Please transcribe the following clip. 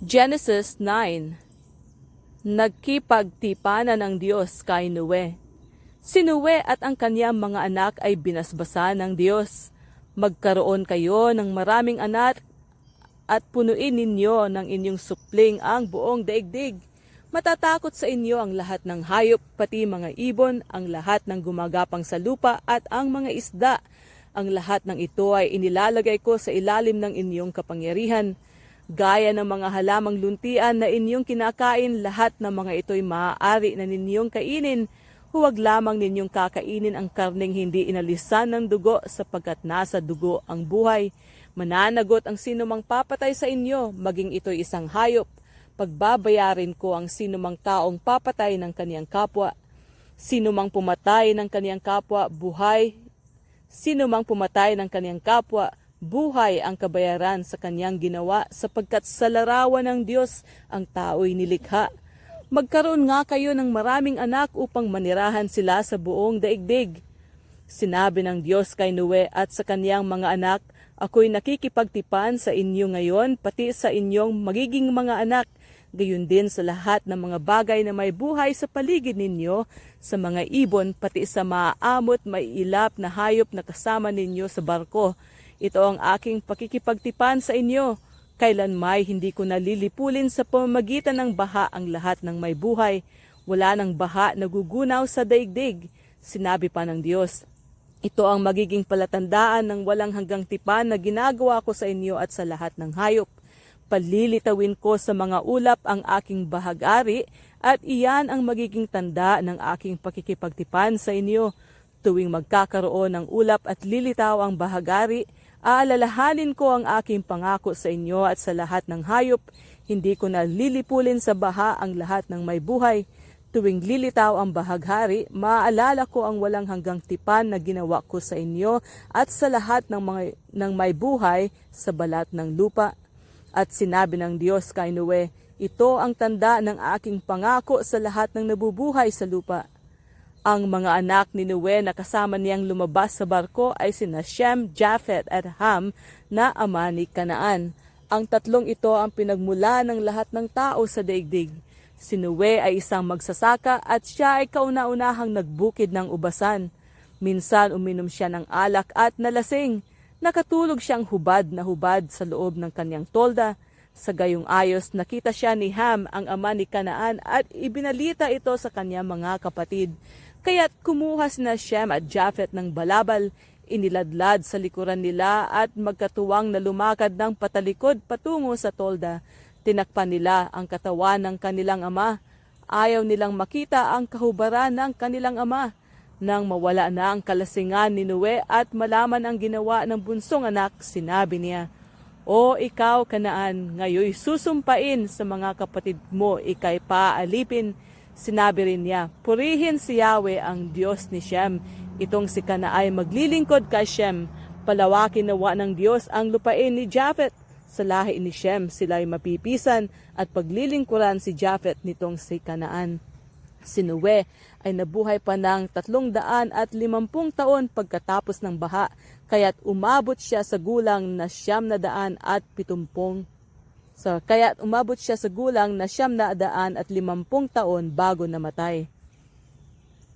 Genesis 9 Nagkipagtipanan ng Diyos kay Noe. Si Noe at ang kanyang mga anak ay binasbasan ng Diyos. Magkaroon kayo ng maraming anak at punuin ninyo ng inyong supling ang buong daigdig. Matatakot sa inyo ang lahat ng hayop, pati mga ibon, ang lahat ng gumagapang sa lupa at ang mga isda. Ang lahat ng ito ay inilalagay ko sa ilalim ng inyong kapangyarihan. Gaya ng mga halamang luntian na inyong kinakain, lahat ng mga ito'y maaari na ninyong kainin. Huwag lamang ninyong kakainin ang karning hindi inalisan ng dugo sapagkat nasa dugo ang buhay. Mananagot ang sinumang papatay sa inyo, maging ito'y isang hayop. Pagbabayarin ko ang sinumang taong papatay ng kaniyang kapwa. Sinumang pumatay ng kaniyang kapwa, buhay. Sinumang pumatay ng kaniyang kapwa, buhay ang kabayaran sa kanyang ginawa sapagkat sa larawan ng Diyos ang tao'y nilikha. Magkaroon nga kayo ng maraming anak upang manirahan sila sa buong daigdig. Sinabi ng Diyos kay Noe at sa kaniyang mga anak, Ako'y nakikipagtipan sa inyo ngayon, pati sa inyong magiging mga anak, gayon din sa lahat ng mga bagay na may buhay sa paligid ninyo, sa mga ibon, pati sa maaamot, may ilap na hayop na kasama ninyo sa barko. Ito ang aking pakikipagtipan sa inyo. Kailan may hindi ko nalilipulin sa pamamagitan ng baha ang lahat ng may buhay. Wala ng baha na gugunaw sa daigdig. Sinabi pa ng Diyos, ito ang magiging palatandaan ng walang hanggang tipan na ginagawa ko sa inyo at sa lahat ng hayop. Palilitawin ko sa mga ulap ang aking bahagari at iyan ang magiging tanda ng aking pakikipagtipan sa inyo. Tuwing magkakaroon ng ulap at lilitaw ang bahagari, aalalahanin ko ang aking pangako sa inyo at sa lahat ng hayop. Hindi ko na lilipulin sa baha ang lahat ng may buhay. Tuwing lilitaw ang bahaghari, maaalala ko ang walang hanggang tipan na ginawa ko sa inyo at sa lahat ng, mga, ng may buhay sa balat ng lupa. At sinabi ng Diyos kay Noe, ito ang tanda ng aking pangako sa lahat ng nabubuhay sa lupa. Ang mga anak ni Noe na kasama niyang lumabas sa barko ay sina Shem, Japhet at Ham na ama ni Kanaan. Ang tatlong ito ang pinagmula ng lahat ng tao sa daigdig. Si Noe ay isang magsasaka at siya ay kauna-unahang nagbukid ng ubasan. Minsan uminom siya ng alak at nalasing. Nakatulog siyang hubad na hubad sa loob ng kanyang tolda. Sa gayong ayos, nakita siya ni Ham, ang ama ni Kanaan, at ibinalita ito sa kanyang mga kapatid. Kaya't kumuha sina Shem at Japhet ng balabal, iniladlad sa likuran nila at magkatuwang na lumakad ng patalikod patungo sa tolda. Tinakpan nila ang katawan ng kanilang ama. Ayaw nilang makita ang kahubaran ng kanilang ama. Nang mawala na ang kalasingan ni Noe at malaman ang ginawa ng bunsong anak, sinabi niya, O ikaw, kanaan, ngayoy susumpain sa mga kapatid mo, ikay paalipin. Sinabi rin niya, purihin si Yahweh ang Diyos ni Shem. Itong si Kana ay maglilingkod kay Shem. Palawakin nawa ng Diyos ang lupain ni Japhet. Sa lahi ni Shem sila ay mapipisan at paglilingkuran si Japhet nitong si Kanaan. Si Noe ay nabuhay pa ng tatlong daan at limampung taon pagkatapos ng baha, kaya't umabot siya sa gulang na siyam na daan at pitumpong. So, kaya't umabot siya sa gulang na siyam na daan at limampung taon bago namatay.